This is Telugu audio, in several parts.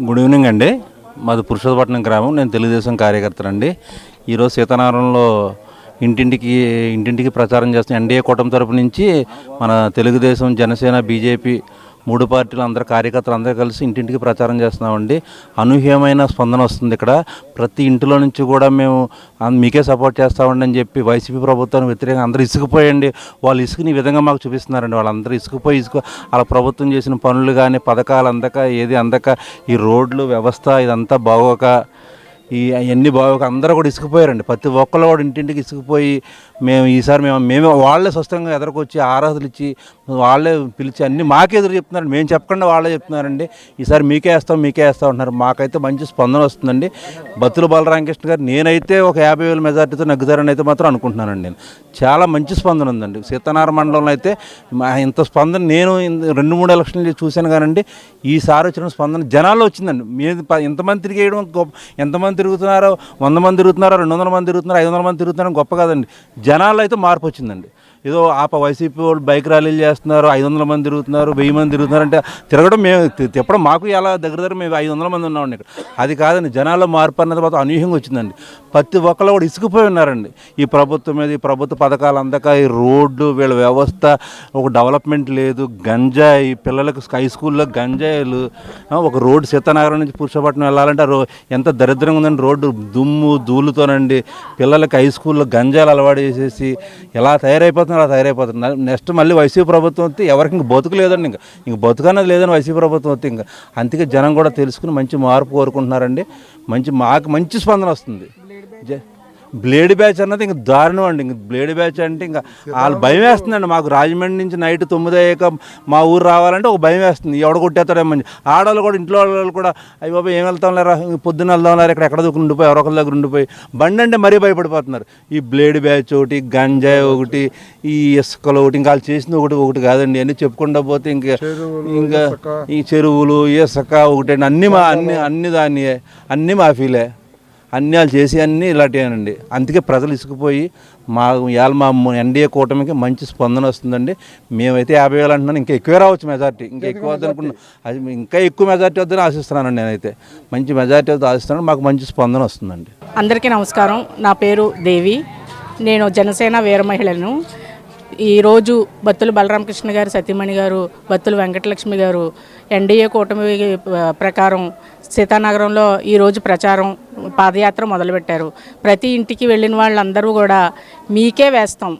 గుడ్ ఈవినింగ్ అండి. మాది పురుషోత్తపట్నం గ్రామం. నేను తెలుగుదేశం కార్యకర్తనండి. ఈరోజు సీతానగరంలో ఇంటింటికి ఇంటింటికి ప్రచారం చేస్తున్న ఎన్డీఏ కూటమి తరపు నుంచి మన తెలుగుదేశం జనసేన బీజేపీ మూడు పార్టీలు అందరు కార్యకర్తలు అందరూ కలిసి ఇంటింటికి ప్రచారం చేస్తున్నామండి. అనూహ్యమైన స్పందన వస్తుంది ఇక్కడ. ప్రతి ఇంటిలో నుంచి కూడా మేము మీకే సపోర్ట్ చేస్తామండి అని చెప్పి వైసీపీ ప్రభుత్వానికి వ్యతిరేకంగా అందరూ ఇసుకుపోయండి. వాళ్ళు ఇసుకుని ఈ విధంగా మాకు చూపిస్తున్నారండి. వాళ్ళందరూ ఇసుకుపోయి ఇసుకు వాళ్ళ ప్రభుత్వం చేసిన పనులు కానీ పథకాలు అందక ఏది అందక ఈ రోడ్లు వ్యవస్థ ఇదంతా బాగోక ఈ అవన్నీ బాగా అందరూ కూడా ఇసుకుపోయారండి. ప్రతి ఒక్కళ్ళు కూడా ఇంటింటికి ఇసుకుపోయి మేము ఈసారి మేము మేమే వాళ్ళే స్వస్థంగా ఎదురుకొచ్చి ఆరాధనలు ఇచ్చి వాళ్ళే పిలిచి అన్ని మాకే ఎదురు చెప్తున్నారు మేము చెప్పకుండా వాళ్ళే చెప్తున్నారండి. ఈసారి మీకే వేస్తాం మీకే వేస్తాం అంటున్నారు. మాకైతే మంచి స్పందన వస్తుందండి. బత్తుల బాలరామకృష్ణ గారు నేనైతే ఒక యాభై వేల మెజార్టీతో నగ్గుతారని అయితే మాత్రం అనుకుంటున్నానండి నేను. చాలా మంచి స్పందన ఉందండి. సీతనార మండలంలో అయితే ఇంత స్పందన నేను రెండు మూడు ఎలక్షన్లు చూశాను కానండి ఈసారి వచ్చిన స్పందన జనాల్లో వచ్చిందండి. మేము ఎంతమంది తిరిగేయడం గొప్ప ఎంతమంది తిరుగుతున్నారో వంద మంది తిరుగుతున్నారో రెండు వందల మంది తిరుగుతున్నారో ఐదు వందల మంది తిరుగుతున్నారో గొప్ప కాదండి. జనాల్లో అయితే మార్పు వచ్చిందండి. ఏదో ఆప వైసీపీ వాళ్ళు బైక్ ర్యాలీలు చేస్తున్నారు ఐదు వందల మంది తిరుగుతున్నారు వెయ్యి మంది తిరుగుతున్నారు అంటే తిరగడం మేము తిప్పడం మాకు ఎలా దగ్గర దగ్గర మేము ఐదు వందల మంది ఉన్నామండి ఇక్కడ. అది కాదండి జనాల్లో మార్పు అన్న తర్వాత అనూహ్యంగా వచ్చిందండి. ప్రతి ఒక్కళ్ళు కూడా ఇసుకుపోయి ఉన్నారండి. ఈ ప్రభుత్వం మీద ఈ ప్రభుత్వ పథకాలు అందక ఈ రోడ్డు వీళ్ళ వ్యవస్థ ఒక డెవలప్మెంట్ లేదు గంజాయి పిల్లలకు హై స్కూల్లో గంజాయిలు ఒక రోడ్డు సీతానగరం నుంచి పురుషపట్నం వెళ్ళాలంటే రో ఎంత దరిద్రంగా ఉందండి రోడ్డు దుమ్ము ధూళితోనండి పిల్లలకి హై స్కూల్లో గంజాయిలు అలవాటు చేసేసి ఎలా తయారైపోతున్నారు అలా తయారైపోతున్నారు. నెక్స్ట్ మళ్ళీ వైసీపీ ప్రభుత్వం వస్తే ఎవరికి ఇంక బతుకు లేదండి ఇంకా. ఇంక బతుకన్నది లేదని వైసీపీ ప్రభుత్వం వస్తే ఇంకా. అందుకే జనం కూడా తెలుసుకుని మంచి మార్పు కోరుకుంటున్నారండి. మంచి మాకు మంచి స్పందన వస్తుంది. జ- బ్లేడ్ బ్యాచ్ అన్నది ఇంక దారుణం అండి. ఇంక బ్లేడ్ బ్యాచ్ అంటే ఇంకా వాళ్ళు భయం వేస్తుందండి మాకు రాజమండ్రి నుంచి నైట్ తొమ్మిది అయ్యాక మా ఊరు రావాలంటే ఒక భయం వేస్తుంది. ఎవడ కొట్టేస్తాడేమని ఆడవాళ్ళు కూడా ఇంట్లో వాళ్ళు కూడా అయ్యి బాబా ఏం వెళ్తాం లేరా పొద్దున్న వెళ్దాం లేరా ఇక్కడ ఎక్కడ దూకు ఉండిపోయి ఎవరొకరి దగ్గర ఉండిపోయి. బండి అంటే మరీ భయపడిపోతున్నారు. ఈ బ్లేడ్ బ్యాచ్ ఒకటి గంజాయి ఒకటి ఈ ఇసుకలు ఒకటి ఇంకా వాళ్ళు చేసింది ఒకటి ఒకటి కాదండి. అన్నీ చెప్పుకుంటా పోతే ఇంకా ఇంకా ఈ చెరువులు ఇసుక ఒకటి అన్ని మా అన్ని అన్ని దాన్ని అన్ని మాఫీలే అన్ని వాళ్ళు చేసి అన్నీ ఇలాంటివేనండి. అందుకే ప్రజలు ఇసుకుపోయి మా ఇవాళ మా ఎన్డీఏ కూటమికి మంచి స్పందన వస్తుందండి. మేమైతే యాభై వేలు అంటున్నాను ఇంకా ఎక్కువే రావచ్చు మెజార్టీ. ఇంకా ఎక్కువ వద్దనుకున్నా అది ఇంకా ఎక్కువ మెజార్టీ వద్దని ఆశిస్తున్నానండి నేనైతే. మంచి మెజార్టీ వద్ద ఆశిస్తున్నాను మాకు మంచి స్పందన వస్తుందండి. అందరికీ నమస్కారం. నా పేరు దేవి. నేను జనసేన వీర మహిళను ఈరోజు బత్తుల బలరామకృష్ణ గారు సతీమణి గారు బత్తుల వెంకటలక్ష్మి గారు ఎన్డీఏ కూటమి ప్రకారం సీతానగరంలో ఈరోజు ప్రచారం పాదయాత్ర మొదలుపెట్టారు. ప్రతి ఇంటికి వెళ్ళిన వాళ్ళందరూ కూడా మీకే వేస్తాం.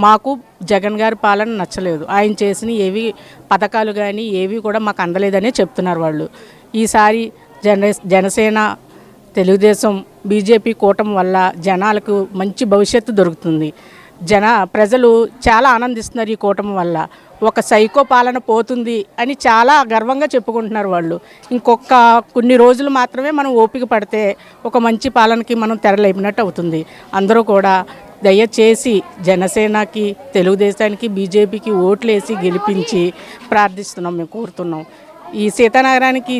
మాకు జగన్ గారి పాలన నచ్చలేదు. ఆయన చేసిన ఏవి పథకాలు కానీ ఏవి కూడా మాకు అందలేదనే చెప్తున్నారు వాళ్ళు. ఈసారి జన జనసేన తెలుగుదేశం బీజేపీ కూటమి వల్ల జనాలకు మంచి భవిష్యత్తు దొరుకుతుంది. జన ప్రజలు చాలా ఆనందిస్తున్నారు ఈ కూటమి వల్ల. ఒక సైకో పాలన పోతుంది అని చాలా గర్వంగా చెప్పుకుంటున్నారు వాళ్ళు. ఇంకొక కొన్ని రోజులు మాత్రమే మనం ఓపిక పడితే ఒక మంచి పాలనకి మనం తెరలేపినట్టు అవుతుంది. అందరూ కూడా దయచేసి జనసేనకి తెలుగుదేశానికి బీజేపీకి ఓట్లేసి గెలిపించి ప్రార్థిస్తున్నాం మేము కోరుతున్నాం. ఈ సీతానగరానికి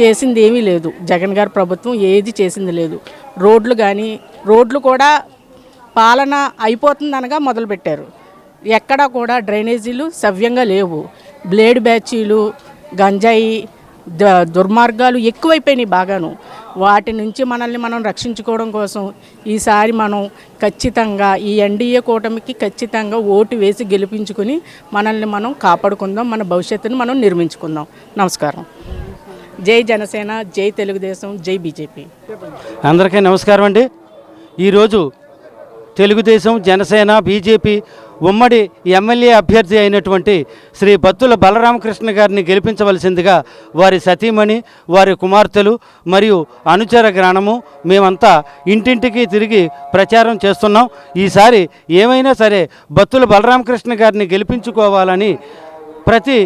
చేసింది ఏమీ లేదు. జగన్ గారు ప్రభుత్వం ఏది చేసింది లేదు. రోడ్లు కానీ రోడ్లు కూడా పాలన అయిపోతుందనగా మొదలుపెట్టారు. ఎక్కడా కూడా డ్రైనేజీలు సవ్యంగా లేవు. బ్లేడ్ బ్యాచీలు గంజాయి ద- దుర్మార్గాలు ఎక్కువైపోయినాయి బాగాను. వాటి నుంచి మనల్ని మనం రక్షించుకోవడం కోసం ఈసారి మనం ఖచ్చితంగా ఈ ఎన్డీఏ కూటమికి ఖచ్చితంగా ఓటు వేసి గెలిపించుకుని మనల్ని మనం కాపాడుకుందాం మన భవిష్యత్తుని మనం నిర్మించుకుందాం. నమస్కారం. జై జనసేన జై తెలుగుదేశం జై బీజేపీ. అందరికీ నమస్కారం అండి. ఈరోజు తెలుగుదేశం జనసేన బీజేపీ ఉమ్మడి ఎమ్మెల్యే అభ్యర్థి అయినటువంటి శ్రీ బత్తుల బలరామకృష్ణ గారిని గెలిపించవలసిందిగా వారి సతీమణి వారి కుమార్తెలు మరియు అనుచర గ్రాణము మేమంతా ఇంటింటికి తిరిగి ప్రచారం చేస్తున్నాం. ఈసారి ఏమైనా సరే బత్తుల బలరామకృష్ణ గారిని గెలిపించుకోవాలని ప్రతి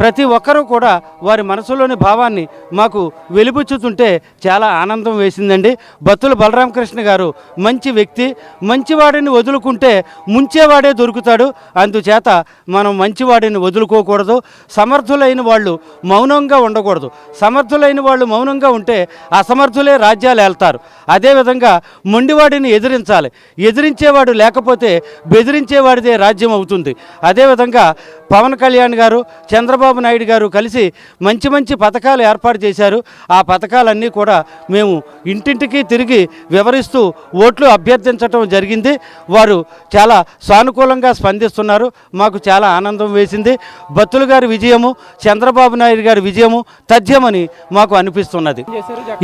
ప్రతి ఒక్కరూ కూడా వారి మనసులోని భావాన్ని మాకు వెలిబుచ్చుతుంటే చాలా ఆనందం వేసిందండి. బత్తుల బలరామకృష్ణ గారు మంచి వ్యక్తి మంచివాడిని వదులుకుంటే ముంచేవాడే దొరుకుతాడు. అందుచేత మనం మంచివాడిని వదులుకోకూడదు. సమర్థులైన వాళ్ళు మౌనంగా ఉండకూడదు. సమర్థులైన వాళ్ళు మౌనంగా ఉంటే అసమర్థులే రాజ్యాలు వెళ్తారు అదేవిధంగా మొండివాడిని ఎదిరించాలి. ఎదిరించేవాడు లేకపోతే బెదిరించేవాడిదే రాజ్యం అవుతుంది. అదేవిధంగా పవన్ కళ్యాణ్ గారు చంద్రబాబు చంద్రబాబు నాయుడు గారు కలిసి మంచి మంచి పథకాలు ఏర్పాటు చేశారు. ఆ పథకాలన్నీ కూడా మేము ఇంటింటికి తిరిగి వివరిస్తూ ఓట్లు అభ్యర్థించడం జరిగింది. వారు చాలా సానుకూలంగా స్పందిస్తున్నారు. మాకు చాలా ఆనందం వేసింది. బత్తులు గారి విజయము చంద్రబాబు నాయుడు గారి విజయము తథ్యమని మాకు అనిపిస్తున్నది.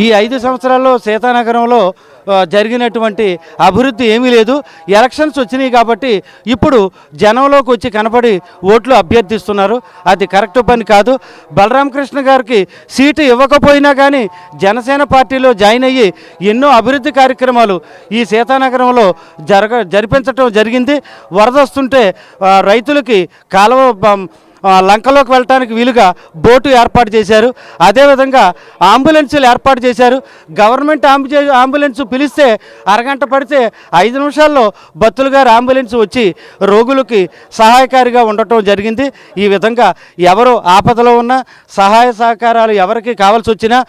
ఈ ఐదు సంవత్సరాల్లో సీతానగరంలో జరిగినటువంటి అభివృద్ధి ఏమీ లేదు. ఎలక్షన్స్ వచ్చినాయి కాబట్టి ఇప్పుడు జనంలోకి వచ్చి కనపడి ఓట్లు అభ్యర్థిస్తున్నారు. అది కరెక్ట్ పని కాదు. బలరామకృష్ణ గారికి సీటు ఇవ్వకపోయినా కానీ జనసేన పార్టీలో జాయిన్ అయ్యి ఎన్నో అభివృద్ధి కార్యక్రమాలు ఈ సీతానగరంలో జరగ జరిపించటం జరిగింది. వరద వస్తుంటే రైతులకి కాలువ లంకలోకి వెళ్ళటానికి వీలుగా బోటు ఏర్పాటు చేశారు. అదేవిధంగా అంబులెన్సులు ఏర్పాటు చేశారు. గవర్నమెంట్ అంబు అంబులెన్స్ పిలిస్తే అరగంట పడితే ఐదు నిమిషాల్లో బత్తులు గారు అంబులెన్స్ వచ్చి రోగులకి సహాయకారిగా ఉండటం జరిగింది. ఈ విధంగా ఎవరు ఆపదలో ఉన్న సహాయ సహకారాలు ఎవరికి కావాల్సి వచ్చినా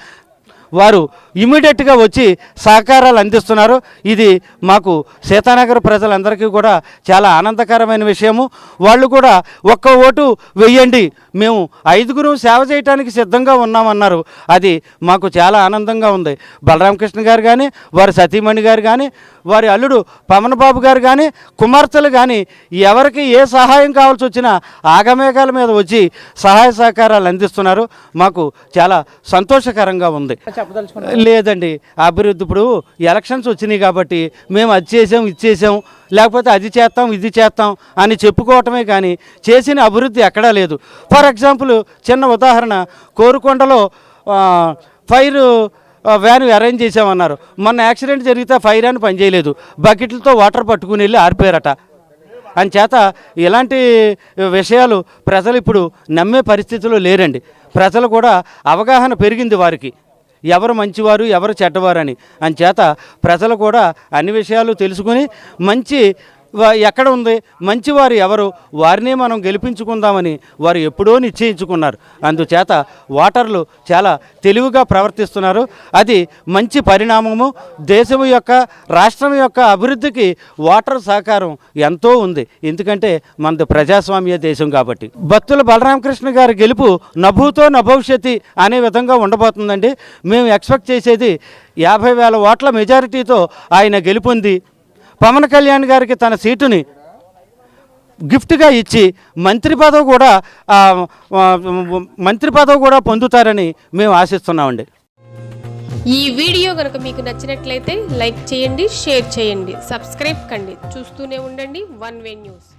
వారు ఇమీడియట్గా వచ్చి సహకారాలు అందిస్తున్నారు. ఇది మాకు సీతానగర్ ప్రజలందరికీ కూడా చాలా ఆనందకరమైన విషయము. వాళ్ళు కూడా ఒక్క ఓటు వెయ్యండి. మేము ఐదుగురు సేవ చేయడానికి సిద్ధంగా ఉన్నామన్నారు. అది మాకు చాలా ఆనందంగా ఉంది. బలరామకృష్ణ గారు కానీ వారి సతీమణి గారు కానీ వారి అల్లుడు పవన్ బాబు గారు కానీ కుమార్తెలు కానీ ఎవరికి ఏ సహాయం కావాల్సి వచ్చినా ఆగమేఘాల మీద వచ్చి సహాయ సహకారాలు అందిస్తున్నారు. మాకు చాలా సంతోషకరంగా ఉంది. లేదండి. అభివృద్ధి ఇప్పుడు ఎలక్షన్స్ వచ్చినాయి కాబట్టి మేము అది చేసాం ఇది చేసాం లేకపోతే అది చేస్తాం ఇది చేస్తాం అని చెప్పుకోవటమే కానీ చేసిన అభివృద్ధి ఎక్కడా లేదు. ఫర్ ఎగ్జాంపుల్ చిన్న ఉదాహరణ కోరుకొండలో ఫైర్ వ్యాన్ అరేంజ్ చేసామన్నారు మొన్న యాక్సిడెంట్ జరిగితే ఫైర్ అని పనిచేయలేదు బకెట్లతో వాటర్ పట్టుకుని వెళ్ళి ఆరిపోయారట. అంచేత ఇలాంటి విషయాలు ప్రజలు ఇప్పుడు నమ్మే పరిస్థితిలో లేరండి. ప్రజలు కూడా అవగాహన పెరిగింది వారికి. ఎవరు మంచివారు ఎవరు చెడ్డవారని. అంచేత ప్రజలు కూడా అన్ని విషయాలు తెలుసుకుని మంచి ఎక్కడ ఉంది? మంచివారు ఎవరు? వారినే మనం గెలిపించుకుందామని వారు ఎప్పుడో నిశ్చయించుకున్నారు. అందుచేత ఓటర్లు చాలా తెలివిగా ప్రవర్తిస్తున్నారు. అది మంచి పరిణామము. దేశం యొక్క రాష్ట్రం యొక్క అభివృద్ధికి ఓటర్ సహకారం ఎంతో ఉంది. ఎందుకంటే మనది ప్రజాస్వామ్య దేశం కాబట్టి. భక్తుల బలరామకృష్ణ గారి గెలుపు నభూతో నభవిష్యతి అనే విధంగా ఉండబోతుందండి. మేము ఎక్స్పెక్ట్ చేసేది యాభై వేల ఓట్ల మెజారిటీతో ఆయన గెలుపొంది పవన్ కళ్యాణ్ గారికి తన సీటుని గిఫ్ట్గా ఇచ్చి మంత్రి పదవి కూడా మంత్రి పదవి కూడా పొందుతారని మేము ఆశిస్తున్నామండి. ఈ వీడియో కనుక మీకు నచ్చినట్లయితే లైక్ చేయండి షేర్ చేయండి సబ్స్క్రైబ్ కండి. చూస్తూనే ఉండండి వన్ వే న్యూస్.